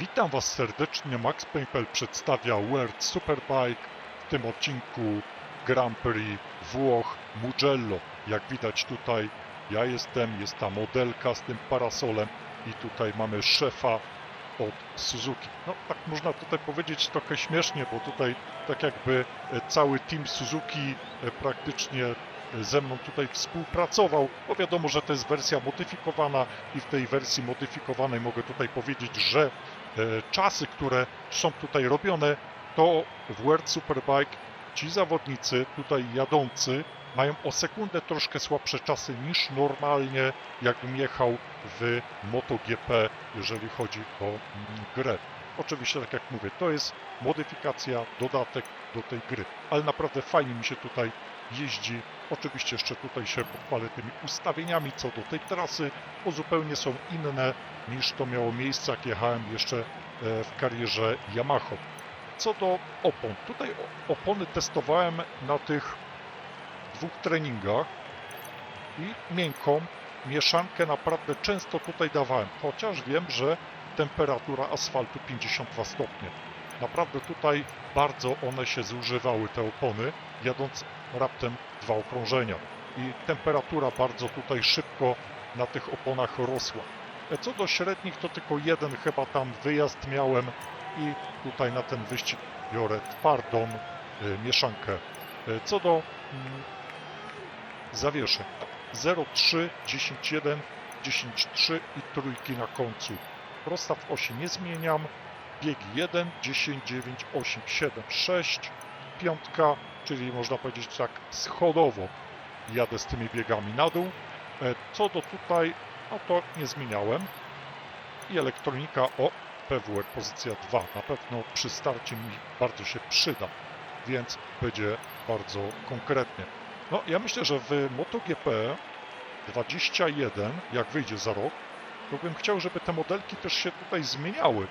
Witam Was serdecznie, Max Paypal przedstawia World Superbike, w tym odcinku Grand Prix Włoch Mugello. Jak widać tutaj ja jestem, jest ta modelka z tym parasolem i tutaj mamy szefa od Suzuki. No tak można tutaj powiedzieć trochę śmiesznie, bo tutaj tak jakby e, cały team Suzuki e, praktycznie e, ze mną tutaj współpracował, bo wiadomo, że to jest wersja modyfikowana i w tej wersji modyfikowanej mogę tutaj powiedzieć, że czasy, które są tutaj robione, to w World Superbike ci zawodnicy tutaj jadący mają o sekundę troszkę słabsze czasy niż normalnie, jakbym jechał w MotoGP, jeżeli chodzi o mm, grę. Oczywiście, tak jak mówię, to jest modyfikacja, dodatek do tej gry, ale naprawdę fajnie mi się tutaj jeździ. Oczywiście jeszcze tutaj się pochwalę tymi ustawieniami co do tej trasy, bo zupełnie są inne niż to miało miejsce, jak jechałem jeszcze e, w karierze Yamaha. Co do opon, tutaj opony testowałem na tych dwóch treningach i miękką mieszankę naprawdę często tutaj dawałem, chociaż wiem, że temperatura asfaltu 52 stopnie. Naprawdę tutaj bardzo one się zużywały, te opony, jadąc raptem dwa okrążenia. I temperatura bardzo tutaj szybko na tych oponach rosła. E, Co do średnich, to tylko jeden chyba tam wyjazd miałem i tutaj na ten wyścig biorę twardą e, mieszankę. E, Co do mm, zawieszeń, 0,3, 10,1, 10,3 i trójki na końcu. Rozstaw osi nie zmieniam. Bieg 1, 10, 9, 8, 7, 6, piątka, czyli można powiedzieć tak schodowo jadę z tymi biegami na dół. E, Co do tutaj, no to nie zmieniałem. I elektronika, o, PWR pozycja 2, na pewno przy starcie mi bardzo się przyda, więc będzie bardzo konkretnie. No, ja myślę, że w MotoGP 21, jak wyjdzie za rok, to bym chciał, żeby te modelki też się tutaj zmieniały.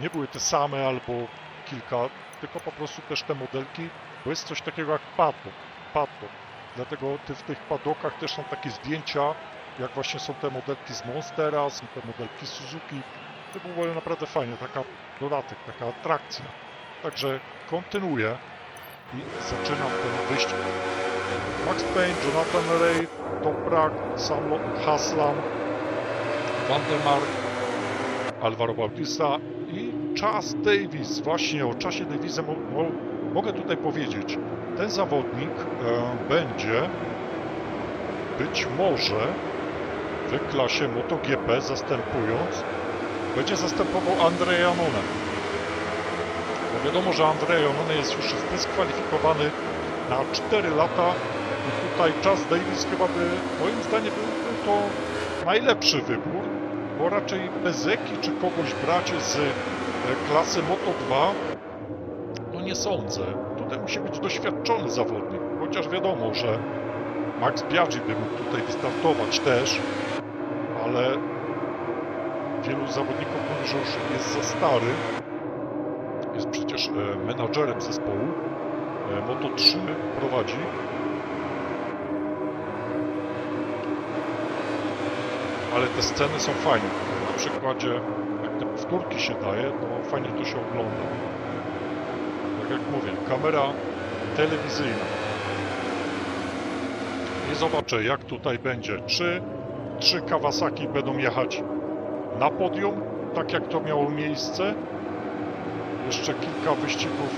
Nie były te same albo kilka, tylko po prostu też te modelki, bo jest coś takiego jak paddock. paddock. Dlatego ty, w tych padokach też są takie zdjęcia, jak właśnie są te modelki z Monstera, są te modelki Suzuki. To było naprawdę fajnie, taka dodatek, taka atrakcja. Także kontynuuję i zaczynam ten wyścig. Max Payne, Jonathan Ray, Toprak, Sam Haslam, Vandermark, Alvaro Bautista i Chas Davis. Właśnie o czasie Davisa mo mo mogę tutaj powiedzieć. Ten zawodnik e, będzie być może w klasie MotoGP zastępując, będzie zastępował Andrea Janone. Bo wiadomo, że Andrea Janone jest już zdyskwalifikowany na 4 lata i tutaj Chas Davis chyba by, moim zdaniem, byłby to najlepszy wybór, bo raczej Bezeki czy kogoś brać z e, klasy Moto2, no nie sądzę. Tutaj musi być doświadczony zawodnik, chociaż wiadomo, że Max Biaggi by mógł tutaj wystartować też, ale wielu zawodników mówi, że już jest za stary. Jest przecież e, menadżerem zespołu. E, Moto3 prowadzi. ale te sceny są fajne. Na przykładzie, powtórki się daje, to fajnie to się ogląda. Tak jak mówię, kamera telewizyjna. I zobaczę, jak tutaj będzie. Czy trzy Kawasaki będą jechać na podium, tak jak to miało miejsce? Jeszcze kilka wyścigów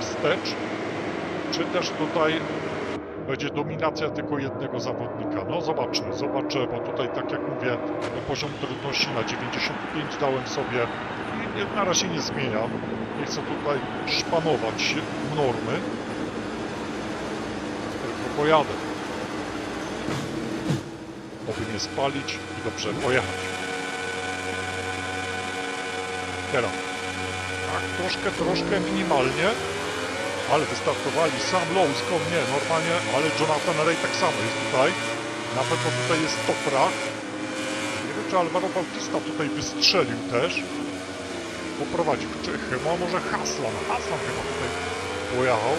wstecz. Czy też tutaj będzie dominacja tylko jednego zawodnika. No zobaczmy, zobaczę, bo tutaj tak jak mówię, poziom trudności na 95 dałem sobie i na razie nie zmieniam. Nie chcę tutaj szpanować normy, tylko pojadę. Oby nie spalić i dobrze pojechać. Teraz. Tak, troszkę, troszkę minimalnie. Ale wystartowali sam Lowe's koło mnie, normalnie, ale Jonathan Ray tak samo jest tutaj. Na pewno tutaj jest Toprak. Nie wiem, czy Alvaro Bautista tutaj wystrzelił też. Poprowadził, czy chyba może Haslam. Haslam chyba tutaj pojechał.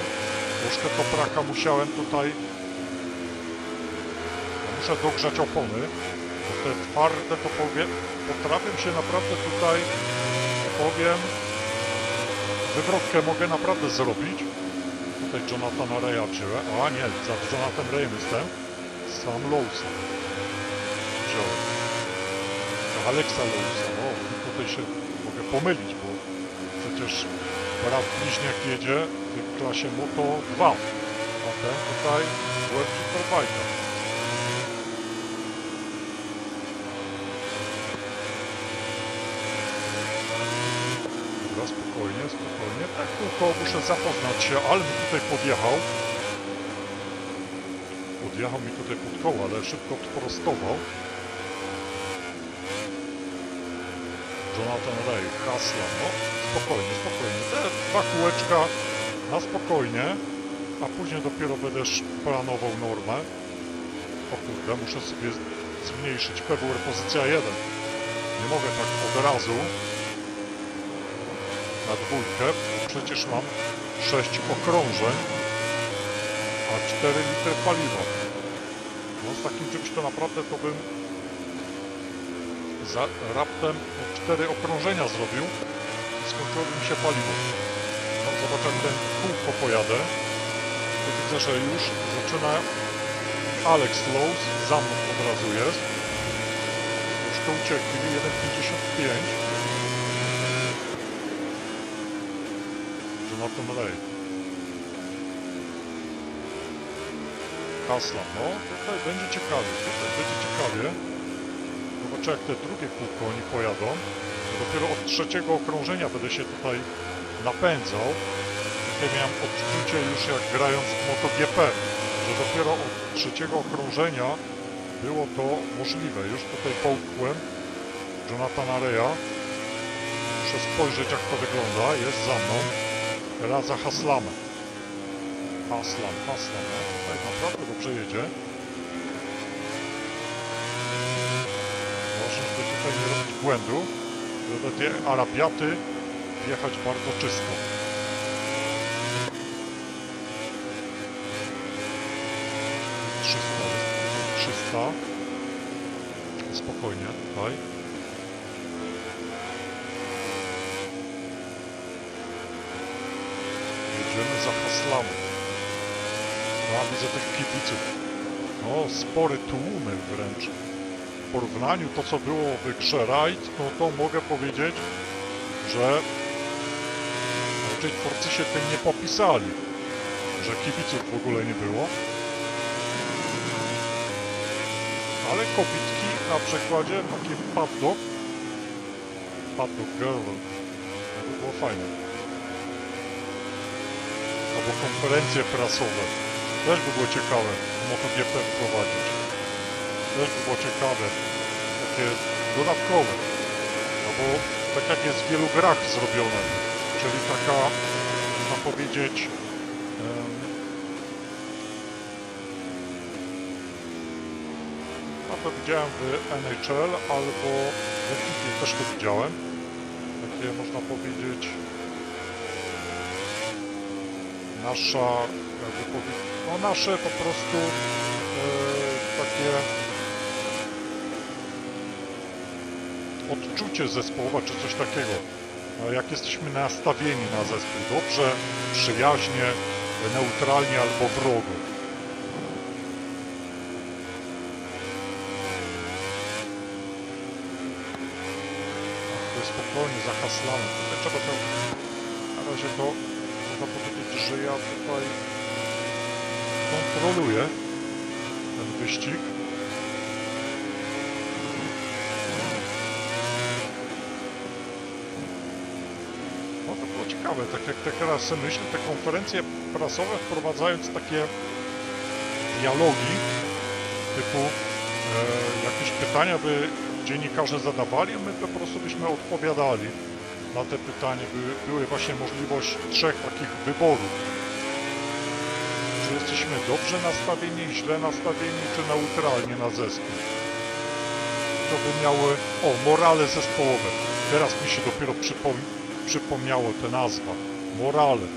Troszkę Topraka musiałem tutaj... No, muszę dogrzać opony. Bo te twarde to powie... Potrafię się naprawdę tutaj powiem, wywrotkę mogę naprawdę zrobić. Tutaj Jonathana Raya wziąłem. A nie, za Jonathan Rayem jestem. Sam Lowsa. Wziąłem. Alexa Lowsa. O, tutaj się mogę pomylić, bo przecież brat bliźniak jedzie w klasie Moto 2. A ten tutaj World Superbike. Dobra, spokojnie. Tak tylko muszę zapoznać się, ale tutaj podjechał. Podjechał mi tutaj pod koło, ale szybko prostował. Jonathan Ray, Hasla, no spokojnie, spokojnie. Te dwa kółeczka na spokojnie, a później dopiero będę planował normę. O kurde, muszę sobie zmniejszyć PWR pozycja 1. Nie mogę tak od razu na dwójkę, bo przecież mam 6 okrążeń, a 4 litry paliwa. No z takim czymś to naprawdę to bym za raptem 4 okrążenia zrobił i skończyłoby mi się paliwo. No, zobacz jak ten kółko pojadę. To widzę, że już zaczyna Alex Lowe's, za mną od razu jest. Już to uciekli, 1.55. Jonathan Ray. Haslam, no tutaj będzie ciekawie, tutaj będzie ciekawie. Zobaczę jak te drugie kółko oni pojadą. Dopiero od trzeciego okrążenia będę się tutaj napędzał. Takie miałem odczucie już jak grając w MotoGP, że dopiero od trzeciego okrążenia było to możliwe. Już tutaj połkłem Jonathana Reya. Muszę spojrzeć jak to wygląda. Jest za mną. Teraz za Haslamem. Haslam, Haslam. Tutaj naprawdę dobrze jedzie. Proszę, żeby tutaj nie robić błędu. Żeby te arabiaty jechać bardzo czysto. Trzysta jest. 300. Spokojnie tutaj. Jedziemy za Haslamem. No, a widzę tych kibiców. No, spory tłumy wręcz. W porównaniu to, co było w grze Raid, no to mogę powiedzieć, że raczej twórcy się tym nie popisali, że kibiców w ogóle nie było. Ale kobitki na przykładzie, takie paddock, paddock girl, to by było fajne. Albo konferencje prasowe. Też by było ciekawe MotoGP wprowadzić. Też by było ciekawe. Takie dodatkowe. No bo tak jak jest w wielu grach zrobione. Czyli taka, można powiedzieć, em, no to widziałem w NHL albo w FIFA też to widziałem. Takie można powiedzieć nasza, jakby powie- no nasze po prostu e, takie odczucie zespołowe, czy coś takiego. E, Jak jesteśmy nastawieni na zespół dobrze, przyjaźnie, neutralnie albo wrogo. Spokojnie, za haslamem. Tutaj trzeba to, na razie to, powiedzieć, że ja tutaj kontroluję ten wyścig. No to było ciekawe, tak jak tak teraz sobie myślę, te konferencje prasowe wprowadzając takie dialogi typu e, jakieś pytania by dziennikarze zadawali, a my po prostu byśmy odpowiadali na te pytania. Były, były właśnie możliwość trzech takich wyborów. Czy jesteśmy dobrze nastawieni, źle nastawieni, czy neutralnie na zespół? To by miały, o, morale zespołowe. Teraz mi się dopiero przypom przypomniało ta nazwa. Morale.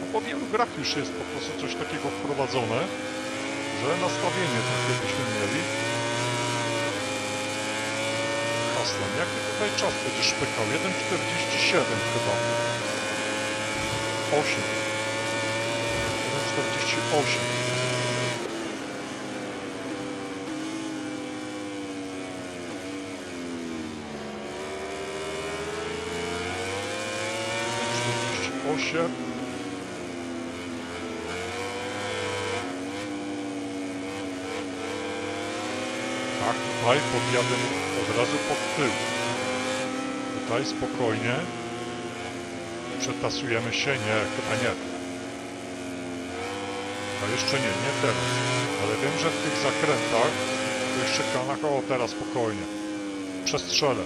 No po wielu grach już jest po prostu coś takiego wprowadzone, że nastawienie takie byśmy mieli. Kaslan. Jaki tutaj czas będziesz szpykał? 1,47 chyba. 8. 1,48. Osiem. Tak, tutaj podjadę od razu pod tył. Tutaj spokojnie. Przetasujemy się? Nie, chyba nie. A jeszcze nie, nie teraz. Ale wiem, że w tych zakrętach, w tych szykanach, o teraz spokojnie. Przestrzelę.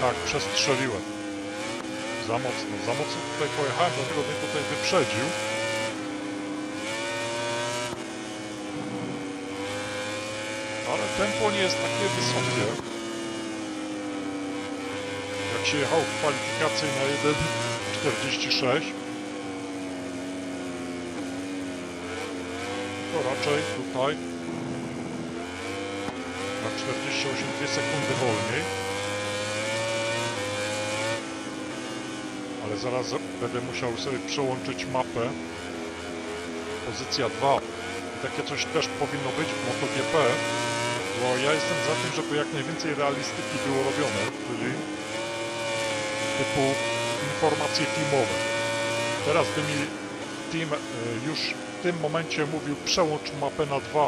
Tak, przestrzeliłem. Za mocno, za mocno tutaj pojechałem, dlatego mnie tutaj wyprzedził. Ale tempo nie jest takie wysokie. Jak się jechał w kwalifikacje na 1.46 to raczej tutaj na 48 2 sekundy wolniej. Ale zaraz będę musiał sobie przełączyć mapę. Pozycja 2. I takie coś też powinno być w MotoGP. Bo ja jestem za tym, żeby jak najwięcej realistyki było robione, czyli typu informacje filmowe. Teraz by mi team e, już w tym momencie mówił przełącz mapę na dwa.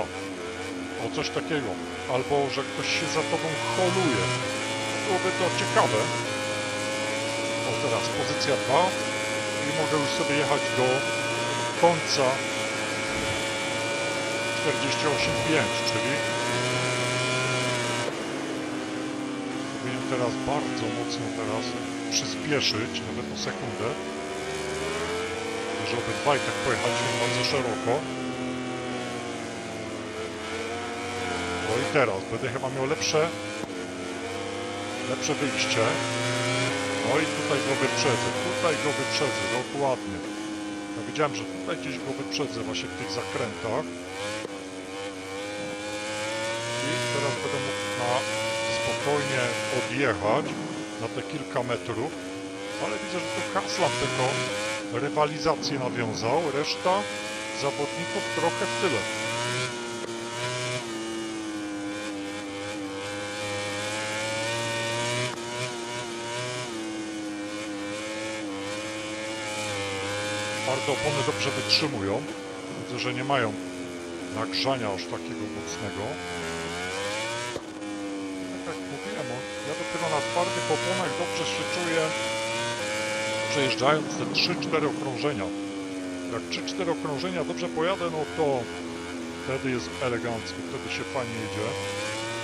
O coś takiego. Albo, że ktoś się za tobą holuje. Byłoby to ciekawe. O teraz pozycja 2 i mogę już sobie jechać do końca 48.5, czyli teraz bardzo mocno teraz przyspieszyć, nawet o sekundę, że obydwaj tak pojechaliśmy bardzo szeroko. No i teraz będę chyba miał lepsze lepsze wyjście. No i tutaj go wyprzedzę, tutaj go wyprzedzę, dokładnie. Ja wiedziałem, że tutaj gdzieś go wyprzedzę właśnie w tych zakrętach. I teraz będę mógł na spokojnie odjechać na te kilka metrów. Ale widzę, że to Kaslan tylko rywalizację nawiązał, reszta zawodników trochę w tyle. Twarde opony dobrze wytrzymują. Widzę, że nie mają nagrzania aż takiego mocnego. Mówiłem, ja dopiero na twardych oponach dobrze się czuję przejeżdżając te 3-4 okrążenia. Jak 3-4 okrążenia dobrze pojadę, no to wtedy jest elegancko, wtedy się fajnie jedzie,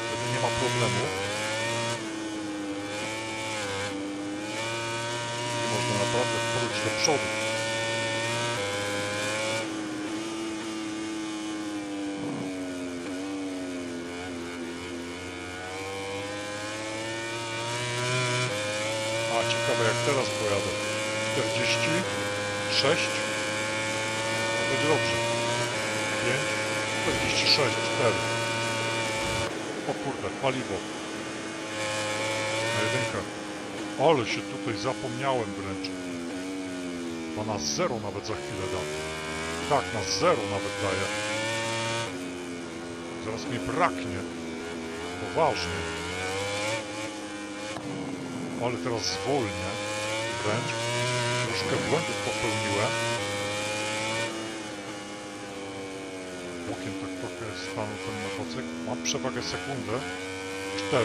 wtedy nie ma problemu. I można naprawdę wrócić do przodu. Ciekawe jak teraz pojadę. 46. To będzie dobrze. 5. 46. 4. O kurde, paliwo. Na jedynkę. Ale się tutaj zapomniałem wręcz. Bo na zero nawet za chwilę da. Tak, na zero nawet daje. Zaraz mi braknie. Poważnie. Ale teraz zwolnię wręcz. Troszkę błędów popełniłem. Bokiem tak trochę stanął ten motocykl. Mam przewagę sekundę. 4.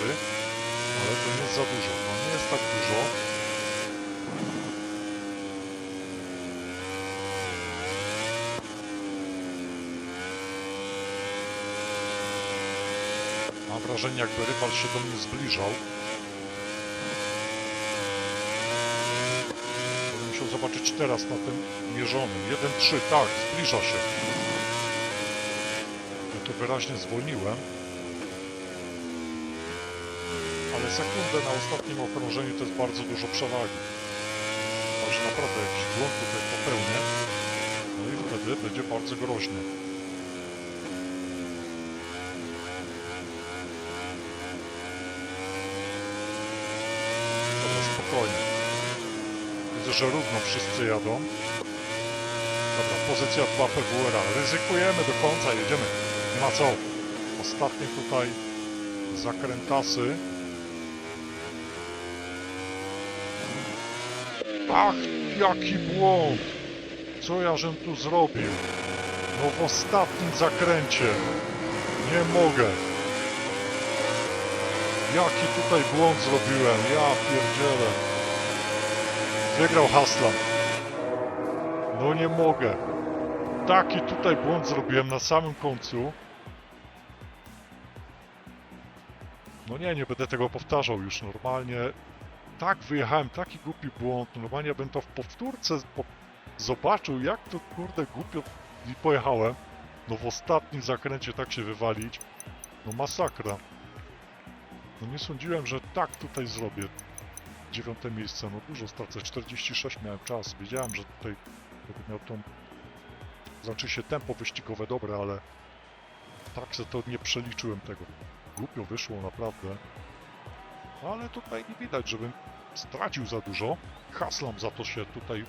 Ale to nie jest za dużo. No nie jest tak dużo. Mam wrażenie, jakby rywal się do mnie zbliżał. Będę musiał zobaczyć teraz na tym mierzonym. 1-3, tak, zbliża się. Ja to wyraźnie zwolniłem. Ale sekundę na ostatnim okrążeniu to jest bardzo dużo przewagi. Także naprawdę jakiś błąd tutaj popełnię. No i wtedy będzie bardzo groźnie. widzę, że równo wszyscy jadą. Dobra, pozycja 2 PWR-a. Ryzykujemy do końca, jedziemy. Nie ma co. Ostatnie tutaj zakrętasy. Ach, jaki błąd! Co ja żem tu zrobił? No w ostatnim zakręcie. Nie mogę. Jaki tutaj błąd zrobiłem? Ja pierdzielę. Wygrał Haslam. No nie mogę. Taki tutaj błąd zrobiłem na samym końcu. No nie, nie będę tego powtarzał już normalnie. Tak wyjechałem, taki głupi błąd. Normalnie bym to w powtórce po... zobaczył, jak to kurde głupio i pojechałem. No w ostatnim zakręcie tak się wywalić. No masakra. No nie sądziłem, że tak tutaj zrobię. Dziewiąte miejsce, no dużo stracę. 46 miałem czas. Wiedziałem, że tutaj miał tą... Znaczy się tempo wyścigowe dobre, ale tak se to nie przeliczyłem tego. Głupio wyszło naprawdę. Ale tutaj nie widać, żebym stracił za dużo. Haslam za to się tutaj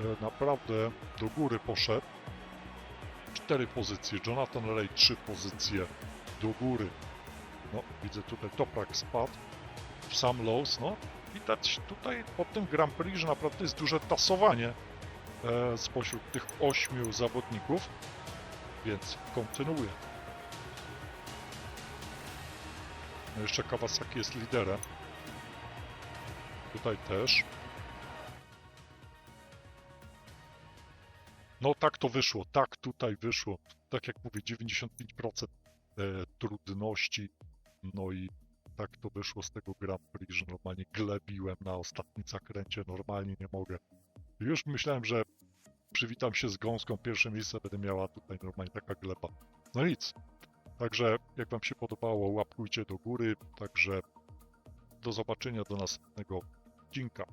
e, naprawdę do góry poszedł. Cztery pozycje. Jonathan Ray trzy pozycje do góry. No, widzę tutaj Toprak spadł. Sam Lowe's, no. Widać tutaj po tym Grand Prix, że naprawdę jest duże tasowanie e, spośród tych ośmiu zawodników. Więc kontynuuję. No jeszcze Kawasaki jest liderem. Tutaj też. No tak to wyszło, tak tutaj wyszło. Tak jak mówię, 95% e, trudności. No i tak to wyszło z tego Grand Prix, że normalnie glebiłem na ostatnim zakręcie, normalnie nie mogę. Już myślałem, że przywitam się z gąską, pierwsze miejsce będę miała tutaj normalnie taka gleba. No nic. Także jak Wam się podobało, łapkujcie do góry. Także do zobaczenia do następnego odcinka.